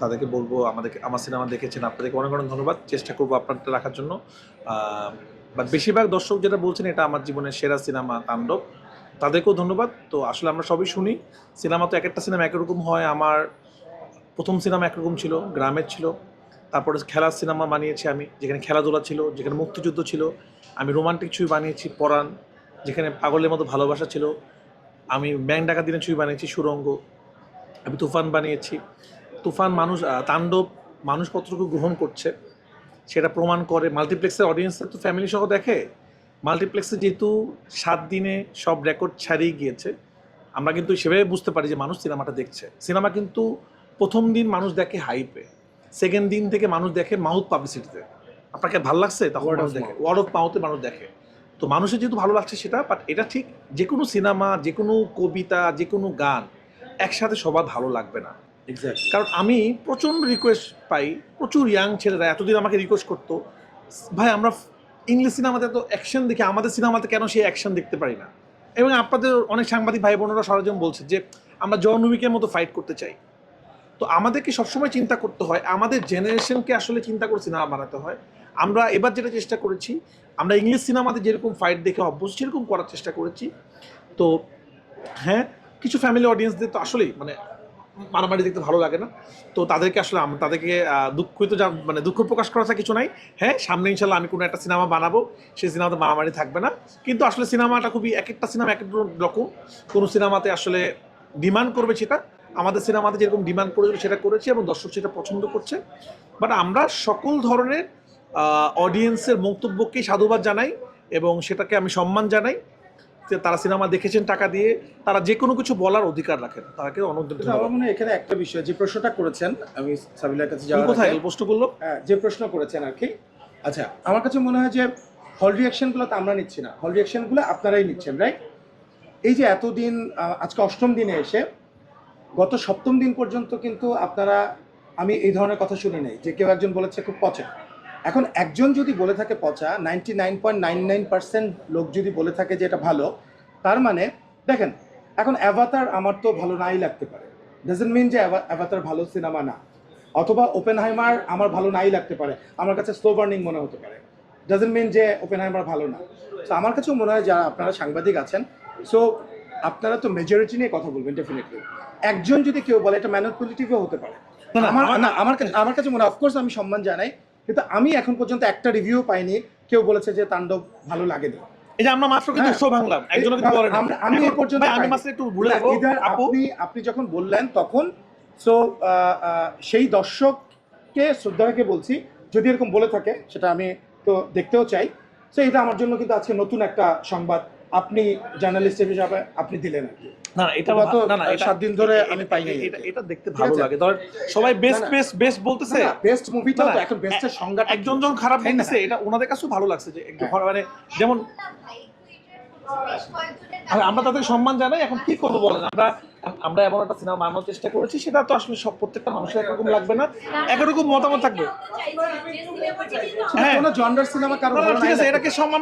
তাদেরকে বলব, আমাদেরকে, আমার সিনেমা দেখেছেন, আপনাদেরকে অনেক অনেক ধন্যবাদ। চেষ্টা করব আপনারটা রাখার জন্য। বাট বেশিরভাগ দর্শক যেটা বলছেন, এটা আমার জীবনের সেরা সিনেমা তাণ্ডব। তাদেরকেও ধন্যবাদ। তো আসলে আমরা সবই শুনি, সিনেমা তো এক একটা সিনেমা একরকম হয়। আমার প্রথম সিনেমা একরকম ছিল, গ্রামের ছিল। তারপরে খেলার সিনেমা বানিয়েছি আমি, যেখানে খেলাধুলা ছিল, যেখানে মুক্তিযুদ্ধ ছিল। আমি রোমান্টিক ছবি বানিয়েছি, পরাণ, যেখানে পাগলের মতো ভালোবাসা ছিল। আমি ব্যাং ডাকা দিনের ছবি বানিয়েছি, সুরঙ্গ। আমি তুফান বানিয়েছি। তুফান মানুষ তাণ্ডব মানুষ কতটুকু গ্রহণ করছে। সেটা প্রমাণ করে মাল্টিপ্লেক্সের অডিয়েন্সরা তো ফ্যামিলি সহ দেখে। মাল্টিপ্লেক্সে যেহেতু সাত দিনে সব রেকর্ড ছাড়িয়ে গিয়েছে আমরা কিন্তু সেভাবে বুঝতে পারি যে মানুষ সিনেমাটা দেখছে। সিনেমা কিন্তু প্রথম দিন মানুষ দেখে হাইপে সেকেন্ড দিন থেকে মানুষ দেখে মাউথ পাবলিসিটিতে আপনাকে ভালো লাগছে? তখন মানুষ দেখে. ওয়ার্ড অফ মাউথে মানুষ দেখে। তো মানুষের যেহেতু ভালো লাগছে সেটা বাট এটা ঠিক যে কোনো সিনেমা যে কোনো কবিতা যে কোনো গান একসাথে সবার ভালো লাগবে না। কারণ আমি প্রচণ্ড রিকোয়েস্ট পাই, প্রচুর ইয়াং ছেলেরা এতদিন আমাকে রিকোয়েস্ট করতো, ভাই, আমরা ইংলিশ সিনেমাতে তো অ্যাকশন দেখি, আমাদের সিনেমাতে কেন সেই অ্যাকশন দেখতে পারি না? এবং আপনাদের অনেক সাংবাদিক ভাই বোনেরা সরঞ্জাম বলছে যে, আমরা জন মতো ফাইট করতে চাই। তো আমাদেরকে সবসময় চিন্তা করতে হয়, আমাদের জেনারেশনকে আসলে চিন্তা করে সিনেমা বানাতে হয়। আমরা এবার যেটা চেষ্টা করেছি, আমরা ইংলিশ সিনেমাতে যেরকম ফাইট দেখে অভ্যস্ত, সেরকম করার চেষ্টা করেছি। তো হ্যাঁ কিছু ফ্যামিলি অডিয়েন্সদের তো আসলেই মানে মারামারি দেখতে ভালো লাগে না। তো তাদেরকে আসলে তাদেরকে দুঃখিত যা মানে দুঃখ প্রকাশ করা কিছু নাই। হ্যাঁ সামনে ইনশাল্লাহ আমি কোনো একটা সিনেমা বানাবো, সেই সিনেমাতে মারামারি থাকবে না। কিন্তু আসলে সিনেমাটা খুবই, এক একটা সিনেমা এক এক রকম কোনো সিনেমাতে আসলে ডিমান্ড করবে সেটা। আমাদের সিনেমাতে যেরকম ডিমান্ড করেছিল সেটা করেছি এবং দর্শক সেটা পছন্দ করছে। বাট আমরা সকল ধরনের অডিয়েন্সের বক্তব্যকেই সাধুবাদ জানাই এবং সেটাকে আমি সম্মান জানাই। তারা সিনেমা দেখেছেন টাকা দিয়ে তারা যে কোনো কিছু বলার অধিকার রাখেন। তাকে অনুদ্যোগ আমার মনে এখানে একটা বিষয় যে প্রশ্নটা করেছেন আমি সাবিলার কাছে যাওয়ার কোথায় এই প্রশ্ন করল? হ্যাঁ, যে প্রশ্ন করেছেন আর কি। আচ্ছা আমার কাছে মনে হয় যে হল রিয়াকশনগুলো তো আমরা নিচ্ছি না। হল রিয়াকশনগুলো আপনারাই নিচ্ছেন রাইট এই যে এতদিন আজকে অষ্টম দিনে এসে গত সপ্তম দিন পর্যন্ত কিন্তু আপনারা আমি এই ধরনের কথা শুনি নাই যে কেউ একজন বলেছে খুব পচা। এখন একজন যদি বলে থাকে পচা ninety nine point nine nine percent লোক যদি বলে থাকে যে এটা ভালো তার মানে দেখেন এখন অ্যাভাতার আমার তো ভালো নাই লাগতে পারে। ডাজেন্ট মিন যে অ্যাভাতার ভালো সিনেমা না। অথবা ওপেন হাইমার আমার ভালো নাই লাগতে পারে। আমার কাছে স্লো বার্নিং মনে হতে পারে। ডাজেন্ট মিন যে ওপেন হাইমার ভালো না। তো আমার কাছেও মনে হয় যারা আপনারা সাংবাদিক আছেন সো আপনারা তো মেজরিটি নিয়ে কথা বলবেন ডেফিনেটলি একজন যদি কেউ বলে এটা ম্যানিপুলেটিভও হতে পারে। আমার- না আমার কাছে আমার কাছে মনে অফকোর্স আমি সম্মান জানাই কিন্তু আমি এখন পর্যন্ত একটা রিভিউ পাইনি। কেউ বলেছে যে তাণ্ডব ভালো লাগেনি। এই যে আমরা মাত্র কিন্তু হ্যাঁ। শো ভাঙলাম। একজনও কিন্তু বলেন। আমি এ পর্যন্ত আমি মাত্র একটু ভুলে যাব। আপনি আপনি যখন বললেন তখন সো সেই দর্শককে শ্রদ্ধাকে বলছি যদি এরকম বলে থাকে সেটা আমি তো দেখতেও চাই। সো এটা আমার জন্য কিন্তু আজকে নতুন একটা সংবাদ আপনি জার্নালিস্ট হিসাবে আপনি দিলেন না এটা না সাত দিন ধরে আমি পাইনি এটা এটা দেখতে ভালো লাগে। ধর সবাই বেস্ট। বেস্ট বেস্ট বলতেছে। বেস্ট না, না, এখন বেস্টের সংজ্ঞা একজন জন খারাপ তাই বলতেছে এটা ওনাদের কাছেও ভালো লাগছে যে একটু হ্যাঁ। মানে যেমন আমরা তাদের সম্মান জানাই এখন কি করব বলেন? আমরা আমরা এমন একটা সিনেমা বানানোর চেষ্টা করেছি সেটা তো আসলে সব প্রত্যেকটা মানুষের একরকম লাগবে না। একরকম মতামত থাকবে। হ্যাঁ। জন্ডার সিনেমা কারও না, না, ভালো ঠিক আছে এটাকে সম্মান